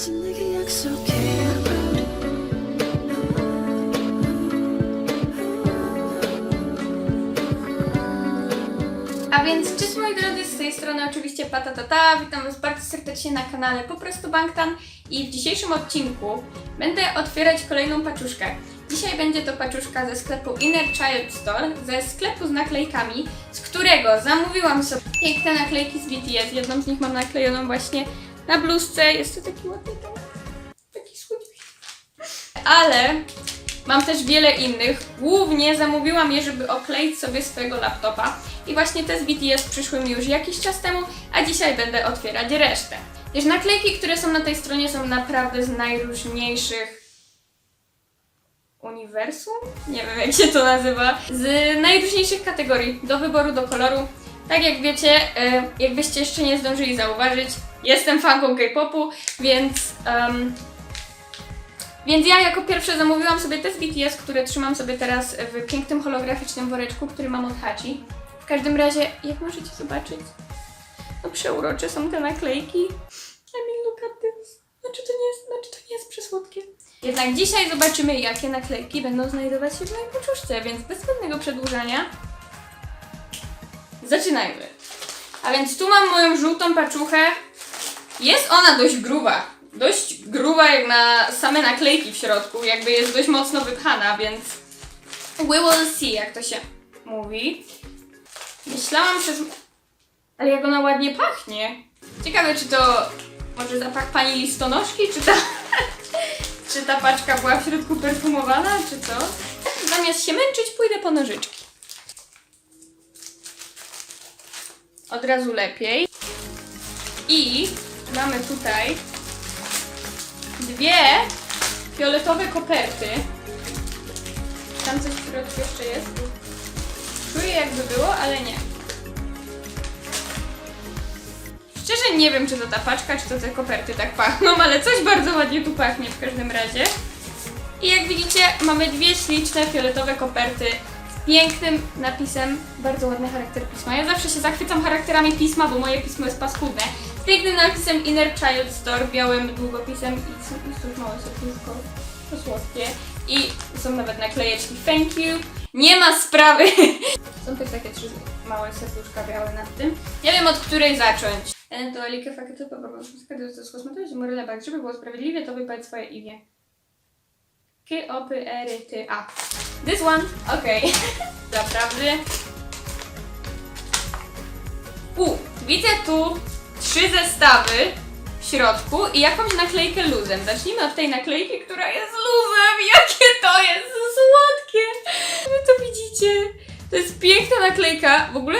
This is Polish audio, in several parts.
거짓내기 약속해 A więc cześć moi drodzy, z tej strony oczywiście Patatata, witam was bardzo serdecznie na kanale Po prostu Banktan i w dzisiejszym odcinku będę otwierać kolejną paczuszkę. Dzisiaj będzie to paczuszka ze sklepu Inner Child Store, ze sklepu z naklejkami, z którego zamówiłam sobie piękne naklejki z BTS. Jedną z nich mam naklejoną właśnie na bluzce, jest to taki ładny tam, taki słodki. Ale Mam też wiele innych. Głównie zamówiłam je, żeby okleić sobie swojego laptopa. I właśnie te z BTS przyszły mi już jakiś czas temu, a dzisiaj będę otwierać resztę. Wiesz, naklejki, które są na tej stronie są naprawdę z najróżniejszych uniwersum? Nie wiem jak się to nazywa. Z najróżniejszych kategorii, do wyboru, do koloru. Tak jak wiecie, e, jakbyście jeszcze nie zdążyli zauważyć, jestem fanką K-popu, więc em, więc ja jako pierwsze zamówiłam sobie te z BTS, które trzymam sobie teraz w pięknym holograficznym woreczku, który mam od Hachi. W każdym razie, jak możecie zobaczyć, no przeurocze są te naklejki. I mean, look at this. Znaczy to nie jest, znaczy to nie jest przesłodkie. Jednak dzisiaj zobaczymy, jakie naklejki będą znajdować się w mojej poczuszce, więc bez zbędnego przedłużania zaczynajmy. A więc tu mam moją żółtą paczuchę. Jest ona dość gruba. Dość gruba jak na same naklejki w środku, jakby jest dość mocno wypchana, więc we will see, jak to się mówi. Myślałam przez... Ale jak ona ładnie pachnie. Ciekawe, czy to może zapach pani listonoszki, czy ta... czy ta paczka była w środku perfumowana, czy co? Zamiast się męczyć, pójdę po nożyczki. Od razu lepiej. I mamy tutaj dwie fioletowe koperty. Tam coś w środku jeszcze jest. Czuję jakby było, ale nie. Szczerze nie wiem, czy to ta paczka, czy to te koperty tak pachną, ale coś bardzo ładnie tu pachnie w każdym razie. I jak widzicie, mamy dwie śliczne fioletowe koperty z pięknym napisem, bardzo ładny charakter pisma. Ja zawsze się zachwycam charakterami pisma, bo moje pismo jest paskudne. Z pięknym napisem Inner Child Store, białym długopisem i już małe serduszko, to słodkie. I są nawet naklejeczki thank you. Nie ma sprawy. Są też takie trzy małe serduszka białe nad tym. Nie wiem od której zacząć. E, To Elike Fakety po prostu to z kosmetyki, Morele Bag. Żeby było sprawiedliwie, to wypowiedz swoje imię. K, O, P, R, T, A. This one. Okej. Naprawdę. U, widzę tu trzy zestawy w środku i jakąś naklejkę luzem. Zacznijmy od tej naklejki, która jest luzem. Jakie to jest słodkie! Wy to widzicie? To jest piękna naklejka. W ogóle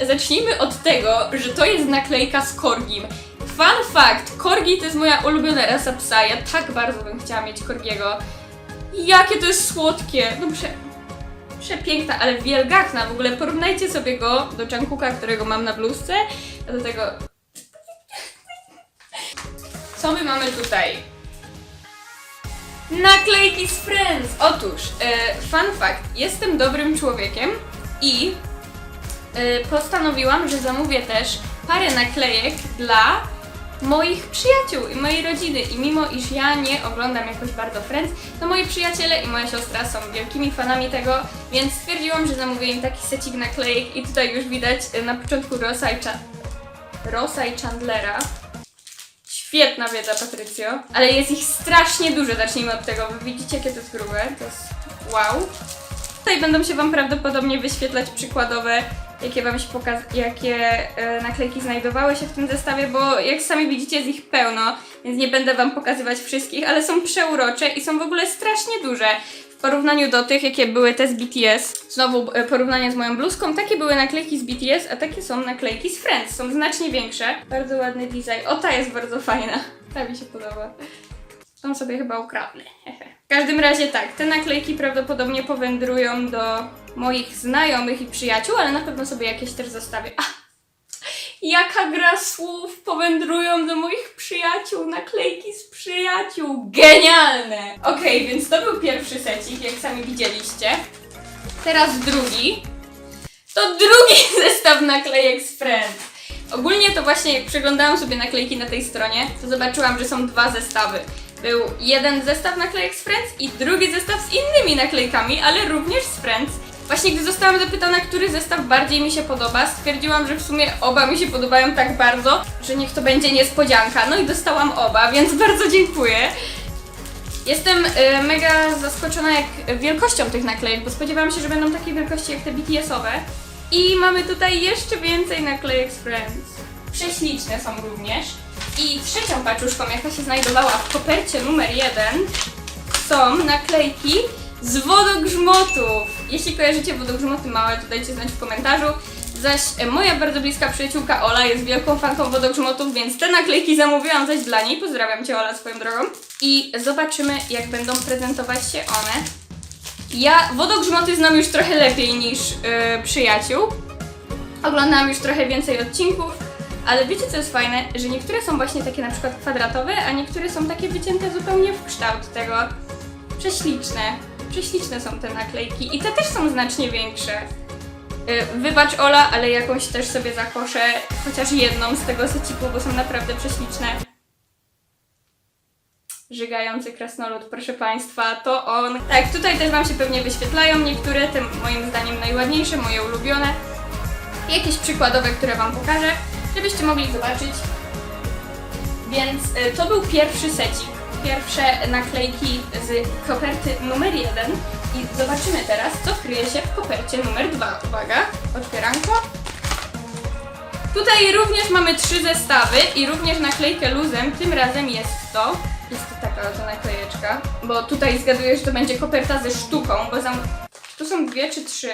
zacznijmy od tego, że to jest naklejka z korgim. Fun fact, korgi to jest moja ulubiona rasa psa. Ja tak bardzo bym chciała mieć korgiego. Jakie to jest słodkie! No prze... Przepiękna, ale wielgachna. W ogóle porównajcie sobie go do Jungkooka, którego mam na bluzce, a do tego... Co my mamy tutaj? Naklejki z Friends! Otóż, e, fun fact, jestem dobrym człowiekiem i e, postanowiłam, że zamówię też parę naklejek dla moich przyjaciół i mojej rodziny. I mimo iż ja nie oglądam jakoś bardzo Friends, to moi przyjaciele i moja siostra są wielkimi fanami tego, więc stwierdziłam, że zamówię im taki secik naklejek i tutaj już widać e, na początku Rosa i, Cha- Rosa i Chandlera. Świetna wiedza, Patrycjo. Ale jest ich strasznie dużo, zacznijmy od tego. Wy widzicie, jakie to jest grube? To jest wow. Tutaj będą się Wam prawdopodobnie wyświetlać przykładowe, jakie Wam się pokaz- jakie e, naklejki znajdowały się w tym zestawie, bo jak sami widzicie jest ich pełno, więc nie będę Wam pokazywać wszystkich, ale są przeurocze i są w ogóle strasznie duże. Porównaniu do tych, jakie były te z BTS, znowu e, porównanie z moją bluzką, takie były naklejki z BTS, a takie są naklejki z Friends, są znacznie większe. Bardzo ładny design. O, ta jest bardzo fajna. Ta mi się podoba. Tą sobie chyba ukradnę. W każdym razie tak, te naklejki prawdopodobnie powędrują do moich znajomych i przyjaciół, ale na pewno sobie jakieś też zostawię. Jaka gra słów powędrują do moich przyjaciół, naklejki z przyjaciół. Genialne! Okej, więc to był pierwszy secik, jak sami widzieliście. Teraz drugi. To drugi zestaw naklejek z Friends. Ogólnie to właśnie jak przeglądałam sobie naklejki na tej stronie, to zobaczyłam, że są dwa zestawy. Był jeden zestaw naklejek z Friends i drugi zestaw z innymi naklejkami, ale również z Friends. Właśnie gdy zostałam zapytana, który zestaw bardziej mi się podoba, stwierdziłam, że w sumie oba mi się podobają tak bardzo, że niech to będzie niespodzianka. No i dostałam oba, więc bardzo dziękuję. Jestem y, mega zaskoczona jak wielkością tych naklejek, bo spodziewałam się, że będą takiej wielkości jak te BTS-owe. I mamy tutaj jeszcze więcej naklejek z Friends. Prześliczne są również. I trzecią paczuszką, jaka się znajdowała w kopercie numer jeden, są naklejki z wodogrzmotów. Jeśli kojarzycie wodogrzmoty małe, to dajcie znać w komentarzu. Zaś e, moja bardzo bliska przyjaciółka Ola jest wielką fanką wodogrzmotów, więc te naklejki zamówiłam zaś dla niej. Pozdrawiam Cię Ola swoją drogą. I zobaczymy jak będą prezentować się one. Ja wodogrzmoty znam już trochę lepiej niż yy, przyjaciół. Oglądałam już trochę więcej odcinków, ale wiecie co jest fajne? Że niektóre są właśnie takie na przykład kwadratowe, a niektóre są takie wycięte zupełnie w kształt tego. Prześliczne. Prześliczne są te naklejki i te też są znacznie większe. Y, Wybacz Ola, ale jakąś też sobie zakoszę, chociaż jedną z tego seciku, bo są naprawdę prześliczne. Żygający krasnolud, proszę Państwa, to on. Tak, tutaj też Wam się pewnie wyświetlają niektóre, te moim zdaniem najładniejsze, moje ulubione. Jakieś przykładowe, które Wam pokażę, żebyście mogli zobaczyć. Więc y, to był pierwszy secik, pierwsze naklejki z koperty numer jeden. I zobaczymy teraz, co kryje się w kopercie numer dwa. Uwaga, otwieranko. Tutaj również mamy trzy zestawy i również naklejkę luzem. Tym razem jest to. Jest to taka oto naklejeczka. Bo tutaj zgaduję, że to będzie koperta ze sztuką, bo zam... Tu są dwie czy trzy?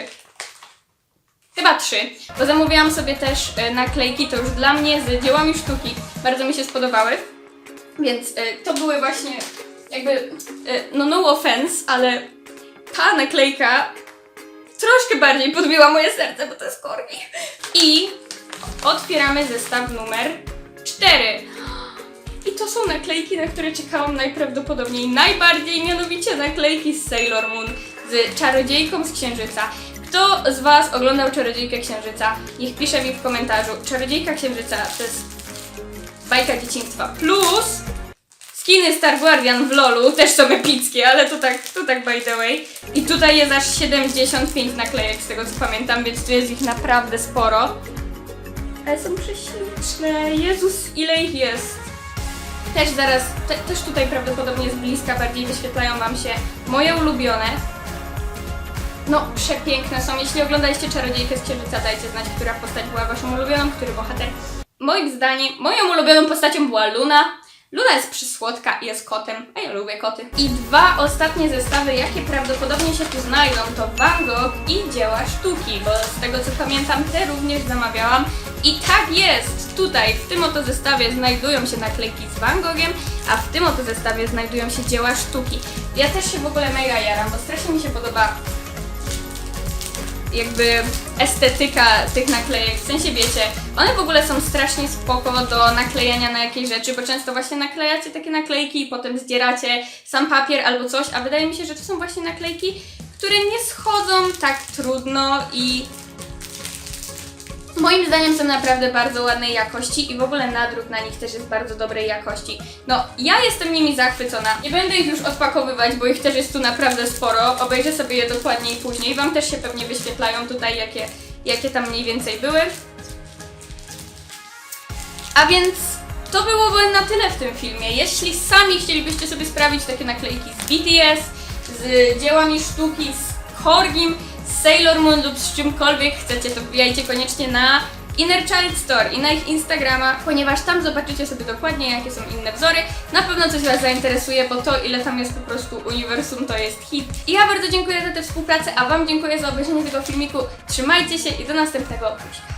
Chyba trzy, bo zamówiłam sobie też e, naklejki, to już dla mnie z dziełami sztuki. Bardzo mi się spodobały. Więc e, to były właśnie jakby, e, no no offense, ale ta naklejka troszkę bardziej podbiła moje serce, bo to jest korgi. I otwieramy zestaw numer 4. I to są naklejki, na które czekałam najprawdopodobniej najbardziej, mianowicie naklejki z Sailor Moon, z Czarodziejką z Księżyca. Kto z Was oglądał Czarodziejkę Księżyca? Niech pisze mi w komentarzu. Czarodziejka Księżyca to jest bajka dzieciństwa. Plus skiny Star Guardian w LoLu też są epickie, ale to tak, to tak by the way. I tutaj jest aż 75 naklejek z tego co pamiętam, więc tu jest ich naprawdę sporo. Ale są prześliczne. Jezus, ile ich jest. Też zaraz, te, też tutaj prawdopodobnie z bliska bardziej wyświetlają Wam się moje ulubione. No, przepiękne są. Jeśli oglądaliście Czarodziejkę z Księżyca, dajcie znać, która postać była Waszą ulubioną, który bohater. Moim zdaniem, moją ulubioną postacią była Luna. Luna jest przysłodka i jest kotem, a ja lubię koty. I dwa ostatnie zestawy, jakie prawdopodobnie się tu znajdą, to Van Gogh i dzieła sztuki, bo z tego co pamiętam, te również zamawiałam. I tak jest! Tutaj, w tym oto zestawie znajdują się naklejki z Van Gogiem, a w tym oto zestawie znajdują się dzieła sztuki. Ja też się w ogóle mega jaram, bo strasznie mi się podoba jakby estetyka tych naklejek, w sensie wiecie, one w ogóle są strasznie spoko do naklejania na jakieś rzeczy, bo często właśnie naklejacie takie naklejki i potem zdzieracie sam papier albo coś, a wydaje mi się, że to są właśnie naklejki, które nie schodzą tak trudno i Moim zdaniem są naprawdę bardzo ładnej jakości i w ogóle nadruk na nich też jest bardzo dobrej jakości. No, ja jestem nimi zachwycona. Nie będę ich już odpakowywać, bo ich też jest tu naprawdę sporo. Obejrzę sobie je dokładniej później. Wam też się pewnie wyświetlają tutaj, jakie, jakie tam mniej więcej były. A więc to byłoby na tyle w tym filmie. Jeśli sami chcielibyście sobie sprawić takie naklejki z BTS, z dziełami sztuki, z Korgim, Sailor Moon lub z czymkolwiek chcecie, to wbijajcie koniecznie na Inner Child Store i na ich Instagrama, ponieważ tam zobaczycie sobie dokładnie jakie są inne wzory. Na pewno coś Was zainteresuje, bo to ile tam jest po prostu uniwersum to jest hit. I ja bardzo dziękuję za tę współpracę, a Wam dziękuję za obejrzenie tego filmiku. Trzymajcie się i do następnego. Buźka.